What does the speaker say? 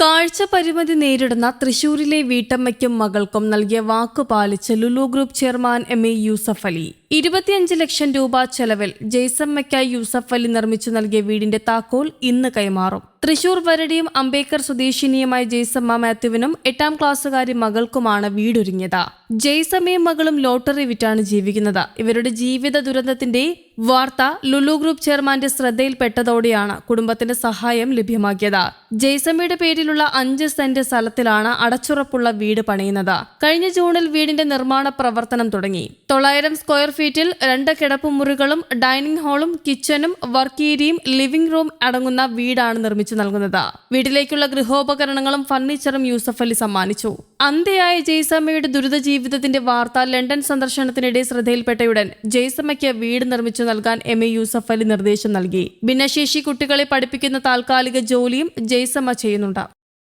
കാഴ്ച പരിമിതി നേരിടുന്ന തൃശൂരിലെ വീട്ടമ്മയ്ക്കും മകൾക്കും നൽകിയ വാക്കു പാലിച്ച് Lulu group chairman M A Yusuff Ali. ഇരുപത്തിയഞ്ച് ലക്ഷം രൂപ ചെലവിൽ ജയ്സമ്മയ്ക്കായി യൂസഫ് അലി നിർമ്മിച്ചു നൽകിയ വീടിന്റെ താക്കോൽ ഇന്ന് കൈമാറും. തൃശൂർ വരടിയും അംബേദ്കർ സ്വദേശിനിയുമായ ജയ്സമ്മ മാത്യുവിനും എട്ടാം ക്ലാസ്സുകാരി മകൾക്കുമാണ് വീടൊരുങ്ങിയത്. ജയ്സമ്മയും മകളും ലോട്ടറി വിറ്റാണ് ജീവിക്കുന്നത്. ഇവരുടെ ജീവിത ദുരന്തത്തിന്റെ വാർത്ത ലുലു ഗ്രൂപ്പ് ചെയർമാന്റെ ശ്രദ്ധയിൽപ്പെട്ടതോടെയാണ് കുടുംബത്തിന്റെ സഹായം ലഭ്യമാക്കിയത്. ജയ്സമ്മയുടെ പേരിലുള്ള അഞ്ച് സെന്റ് സ്ഥലത്തിലാണ് അടച്ചുറപ്പുള്ള വീട് പണിയുന്നത്. കഴിഞ്ഞ ജൂണിൽ വീടിന്റെ നിർമ്മാണ പ്രവർത്തനം തുടങ്ങി. തൊള്ളായിരം സ്ക്വയർ ഫീറ്റിൽ രണ്ട് കിടപ്പുമുറികളും ഡൈനിങ് ഹാളും കിച്ചണും വർക്ക് ഏരിയയും ലിവിംഗ് റൂം അടങ്ങുന്ന വീടാണ് നിർമ്മിച്ചു നൽകുന്നത്. വീട്ടിലേക്കുള്ള ഗൃഹോപകരണങ്ങളും ഫർണിച്ചറും യൂസഫ് അലി സമ്മാനിച്ചു. അന്ത്യയായ ജയ്സമ്മയുടെ ദുരിത ജീവിതത്തിന്റെ വാർത്ത ലണ്ടൻ സന്ദർശനത്തിനിടെ ശ്രദ്ധയിൽപ്പെട്ടയുടൻ ജയ്സമ്മയ്ക്ക് വീട് നിർമ്മിച്ചു നൽകാൻ എം. എ. യൂസഫ് അലി നിർദ്ദേശം നൽകി. ഭിന്നശേഷി കുട്ടികളെ പഠിപ്പിക്കുന്ന താൽക്കാലിക ജോലിയും ജയ്സമ്മ ചെയ്യുന്നുണ്ട്.